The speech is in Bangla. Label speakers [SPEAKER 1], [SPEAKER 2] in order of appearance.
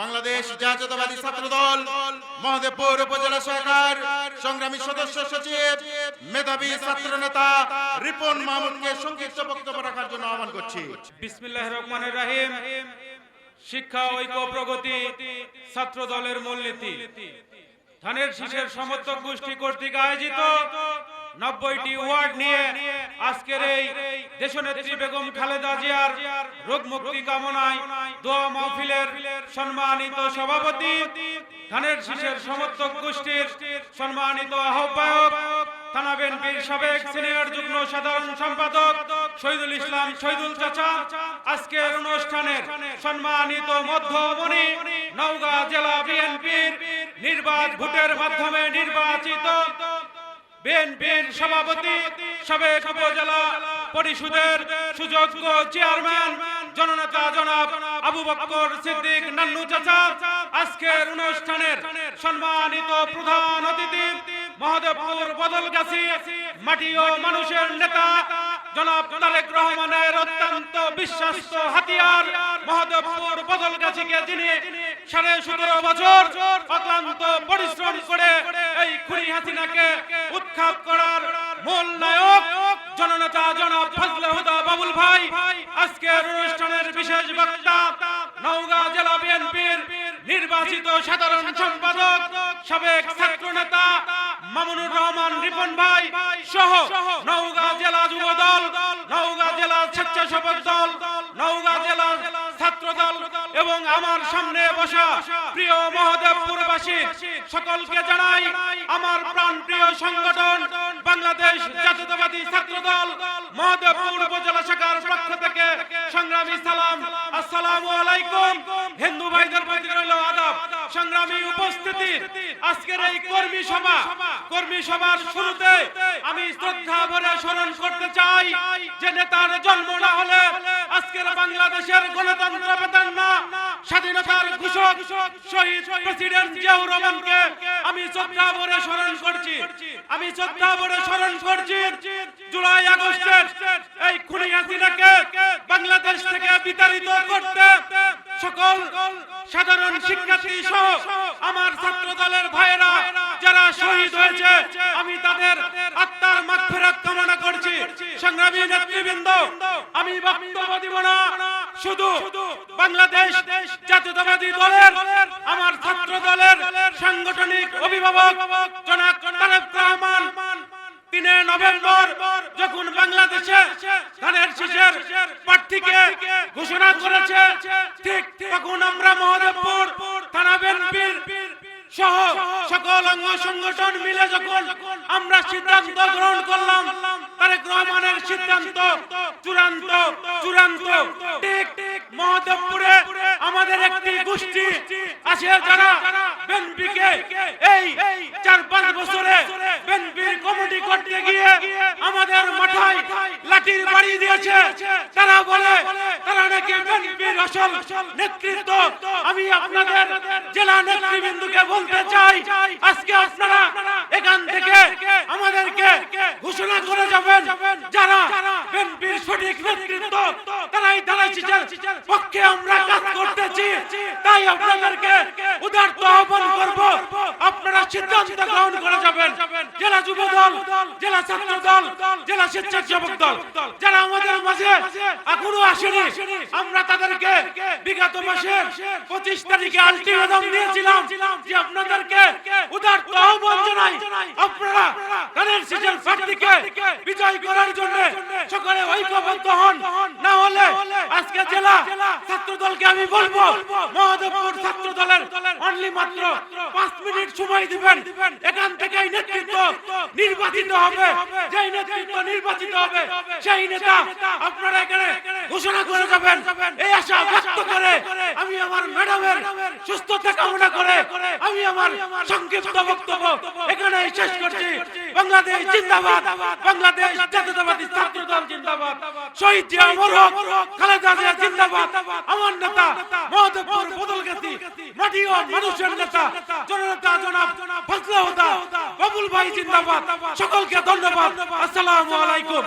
[SPEAKER 1] বাংলাদেশ জাতীয়তাবাদী ছাত্র দল মহদেবপুর উপজেলা শাখার সংগ্রামী সদস্য সচিব, মেধাবী ছাত্র নেতা রিপন মাহমুদকে সংক্ষিপ্ত বক্তব্য রাখার জন্য আহ্বান করছি।
[SPEAKER 2] বিসমিল্লাহ রহমানের রাহিম। শিক্ষা, ঐক্য প্রগতি ছাত্র দলের মূলনীতি। ধানের শীষের সমর্থক গোষ্ঠী কর্তৃক আয়োজিত নব্বইটি ওয়ার্ড নিয়ে আজকের এই দেশনেত্রী বেগম খালেদা জিয়ার রোগ মুক্তি কামনায় দোয়া মাহফিলের সম্মানিত সভাপতি, ধানের শীষের সমর্থক গোষ্ঠীর সম্মানিত আহ্বায়ক সম্পাদক ইসলাম আজকের নওগাঁ জেলা ভোটের মাধ্যমে নির্বাচিত বিএনপির সভাপতি সাবেক উপজেলা পরিষদের সুযোগ্য চেয়ারম্যান জননেতা জনাব আবু বক্কর সিদ্দিক নান্নু চাচা। আজকের অনুষ্ঠানের সম্মানিত প্রধান অতিথি মহাদেবপুর বদলগাছি মাটি ও মানুষের নেতা জনাব তারেক রহমানের অত্যন্ত বিশ্বাস্ত হাতিয়ার মহাদেবপুর বদলগাছিকে যিনি সাড়ে সতেরো বছর অক্লান্ত পরিশ্রম করে এই খুনি হাসিনাকে উৎখাত করার মূল নায়ক জননেতা জনাব ফজলে হুদা বাবুল ভাই, আজকের অনুষ্ঠানের বিশেষ বক্তা নওগাঁ জেলা বিএনপির নির্বাচিত সাধারণ সম্পাদক, সাবেক ছাত্র মামুনুর রহমান রিপন ভাই সহ নওগাঁ জেলা যুব দল নওগাঁ জেলা স্বেচ্ছাসেবক দল, নওগাঁ জেলা ছাত্র দল এবং আমার সামনে বসা প্রিয় মহদেবপুরবাসী, সকলকে জানাই আমার প্রাণ প্রিয় সংগঠন বাংলাদেশ জাতীয়তাবাদী ছাত্র দল মহাদেবপুর উপজেলা শাখার পক্ষ থেকে সংগ্রামী সালাম। আসসালামু আলাইকুম। হিন্দু ভাইদের প্রতি রইল আদাব। সংগ্রামী উপস্থিতি। আজকের এই কর্মী সভা, কর্মী সভার শুরুতে আমি শ্রদ্ধা ভরে স্মরণ করতে চাই যে নেতার জন্ম না হলে আজকের বাংলাদেশের গণতন্ত্র পেতেন না স্বাধীনতার ঘোষক শহীদ প্রেসিডেন্ট জিয়াউর রহমানকে আমি শ্রদ্ধা ভরে স্মরণ করছি। আমি শ্রদ্ধা ভরে স্মরণ করছি জুলাই আগস্টের এই খুনি হাসিনাকে বাংলাদেশ থেকে বিতাড়িত করতে। সকল সাধারণ শিক্ষার্থী সহ আমার ছাত্র দলের ভাইয়েরা, যারা শহীদ হয়েছে, আমি তাদের করছি সংগ্রামী নেতৃবৃন্দ, আমি বক্তব্য দিব না। শুধু বাংলাদেশ জাতীয়তাবাদী দলের, আমার ছাত্র দলের সাংগঠনিক অভিভাবক জনাব রহমান ঘোষণা করেছে, ঠিক তখন আমরা মহদেবপুর থানা বিএনপির সহ সকল অঙ্গ সংগঠন মিলে যখন আমরা সিদ্ধান্ত গ্রহণ করলাম রহমানের সিদ্ধান্ত, চূড়ান্ত চূড়ান্ত, ঠিক মহদেবপুরে আমাদের একটি গোষ্ঠী আছে যারা বিএনপিকে এই চার পাঁচ বছরে বিএনপির কমিটি করতে গিয়ে আমাদের লাঠির বাড়ি দিয়েছে। তারা বলে, তারা নাকি বিএনপির আসল নেতৃত্ব। আমি আপনাদের জেলা নেতৃবৃন্দকে বলতে চাই, আজকে আপনারা এখান থেকে আমাদেরকে ঘোষণা করে যাবেন যারা বিএনপির সঠিক নেতৃত্ব। তারাই দাঁড়াইছে পক্ষে আমরা কাজ করতেছি। তাই আপনাদেরকে উদারত আহ্বান করব। আপনারা সিদ্ধান্ত গ্রহণ করে যাবেন। জেলা যুব দল জেলা ছাত্র দল জেলা স্বেচ্ছাসেবক দল, যারা আমাদের মাঝে এখনও আসেনি, আমরা তাদেরকে বিগত মাসের পঁচিশ তারিখে আলটিমেটাম দিয়েছিলাম যে আপনাদেরকে উদার আহ্বান জানাই, আপনারা ধানের সিজন প্রার্থীকে বিজয় করার জন্য ঐক্যবদ্ধ হন। না হলে আজকে জেলা ছাত্র দলকে আমি বলব, মহাদেবপুর ছাত্র দলের অনলি মাত্র পাঁচ মিনিট সময় দিবেন। এখান থেকেই নেতৃত্ব নির্বাচিত হবে। নেতৃত্ব নির্বাচিত হবে, সেই নেতা আপনারা এখানে ঘোষণা করে যাবেন এই আশা ব্যক্ত করে আমি আমার ম্যাডামের সুস্থতা কামনা করে আমি আমার সংক্ষিপ্ত বক্তব্য এখানে শেষ করছি। বাংলাদেশ জিন্দাবাদ। বাংলাদেশ জাতীয়তাবাদী ছাত্র দল জিন্দাবাদ। শহীদ জিয়া অমর হক খালেদা জিয়া জিন্দাবাদ। আমার নেতা মহাদেবপুর বদলগাছি মাটি ও মানুষের নেতা জননেতা জনাব ফজলা হুদা বাবুল ভাই জিন্দাবাদ। সকলকে ধন্যবাদ। আসসালামু আলাইকুম।